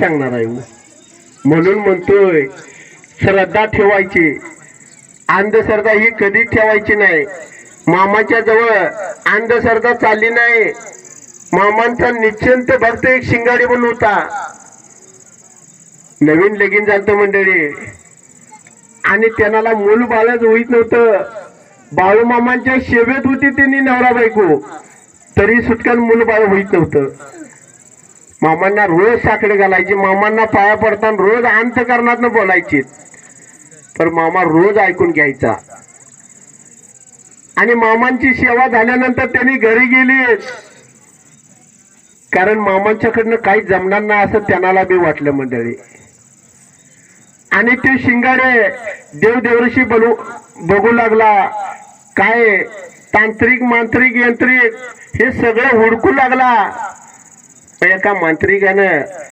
सांगणार आहे. म्हणून म्हणतोय श्रद्धा ठेवायची. अंधश्रद्धा ही कधीच ठेवायची नाही. मामाच्या जवळ अंधश्रद्धा चालली नाही. मामांचा निश्चिंत भक्त एक शिंगाडी म्हणून होता. नवीन लगीन झालं मंडळी. आणि त्यांना मूल बाळच होईत नव्हतं. बाळू मामांच्या शेवेत होती त्यांनी नवरा बायको. तरी सुटकान मूल बाळ होईत नव्हतं. मामांना रोज साकडे घालायची मामांना पाया पडताना रोज अंतकरणात बोलायची. तर मामा रोज ऐकून घ्यायचा. आणि मामांची सेवा झाल्यानंतर त्यांनी घरी गेली. कारण मामांच्याकडनं काही जमणार नाही असं त्यांना बी वाटलं मंडळी. आणि ते शिंगाडे देवदेवऋषी बनू बघू लागला. काय तांत्रिक मांत्रिक यंत्रिक हे सगळं हुडकू लागला. एका मांत्रिकानं